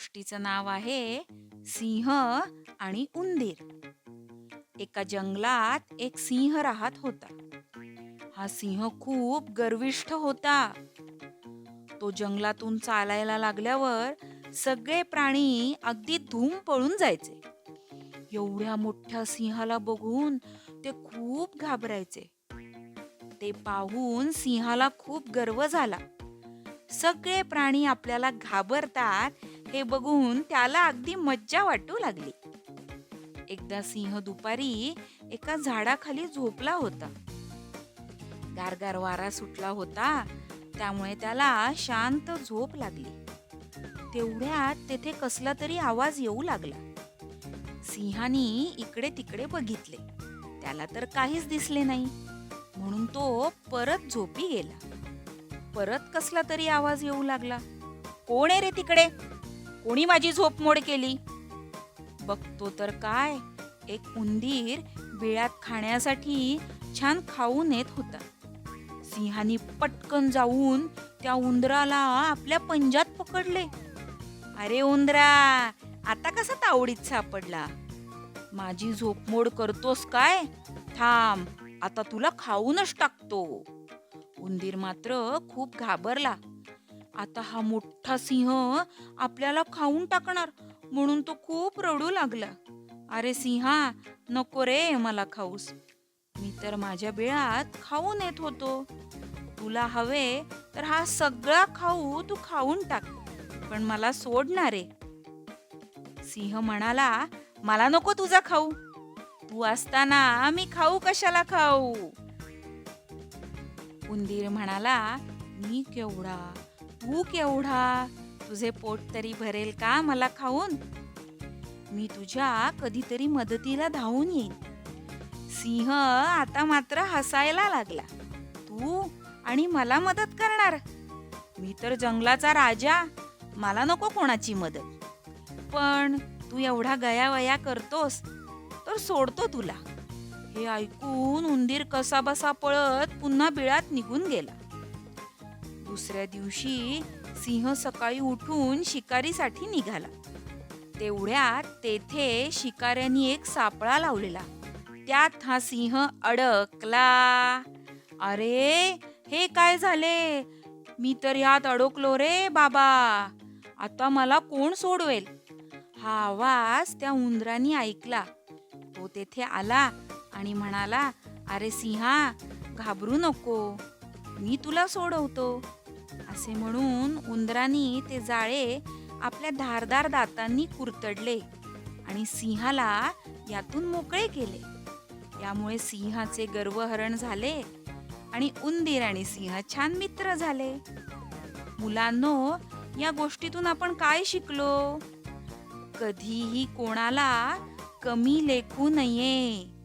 गोष्टीचं नाव आहे सिंह आणि उंदीर. एका जंगलात एक सिंह राहत होता. हा सिंह खूप गर्विष्ठ होता. तो जंगलातून चालायला लागल्यावर सगळे प्राणी अगदी धूम पळून जायचे. एवढ्या मोठ्या सिंहाला बघून ते खूप घाबरायचे. ते पाहून सिंहाला खूप गर्व झाला. सगळे प्राणी आपल्याला घाबरतात हे बघून त्याला अगदी मज्जा वाटू लागली. एकदा सिंह दुपारी एका झाडाखाली झोपला होता. गारगार वारा सुटला होता त्यामुळे त्याला शांत झोप लागली. तेवढ्यात तेथे कसला तरी आवाज येऊ लागला. सिंहानी इकडे तिकडे बघितले. त्याला तर काहीच दिसले नाही. म्हणून तो परत झोपी गेला. परत कसला तरी आवाज येऊ लागला. कोण आहे रे तिकडे? कोणी माझी झोप मोड केली? बघतो तर काय एक उंदीर बिळात खाण्यासाठी छान खाऊन येत होता. सिंहानी पटकन जाऊन त्या उंदराला आपल्या पंजात पकडले. अरे उंदरा आता कसा तावडीत सापडला? माझी झोपमोड करतोस काय? थांब आता तुला खाऊनच टाकतो. उंदीर मात्र खूप घाबरला. आता हा मोठा सिंह आपल्याला खाऊन टाकणार म्हणून तो खूप रडू लागला. अरे सिंहा नको रे मला खाऊस. मी तर माझ्या बिळात खाऊन येत होतो. तुला हवे तर हा सगळा खाऊ तू खाऊन टाक पण मला सोडणार रे सिंह म्हणाला मला नको तुझा खाऊ. तू असताना मी खाऊ कशाला खाऊ? उंदीर म्हणाला मी केवढा तू केवढा तुझे पोट तरी भरेल का मला खाऊन? मी तुझ्या कधीतरी मदतीला धावून येईन. सिंह आता मात्र हसायला लागला. तू आणि मला मदत करणार? मी तर जंगलाचा राजा. मला नको कोणाची मदत. पण तू एवढा गयावया करतोस तर सोडतो तुला. हे ऐकून उंदीर कसा बसा पळत पुन्हा बिळात निघून गेला. दुसऱ्या दिवशी सिंह सकाळी उठून शिकारीसाठी निघाला. तेवढ्यात तेथे शिकाऱ्यांनी एक सापळा लावलेला. त्यात हा सिंह अडकला. अरे हे काय झाले? मी तर यात अडकलो रे बाबा. आता मला कोण सोडवेल? हा आवाज त्या उंदरांनी ऐकला. तो तेथे आला आणि म्हणाला अरे सिंहा घाबरू नको. मी तुला सोडवतो. असे म्हणून उंदरांनी ते जाळे आपल्या धारदार दातांनी कुरतडले आणि सिंहाला यातून मोकळे केले. यामुळे सिंहाचे गर्वहरण झाले आणि उंदीर आणि सिंह छान मित्र झाले. मुलांनो या गोष्टीतून आपण काय शिकलो? कधीही कोणाला कमी लेखू नये.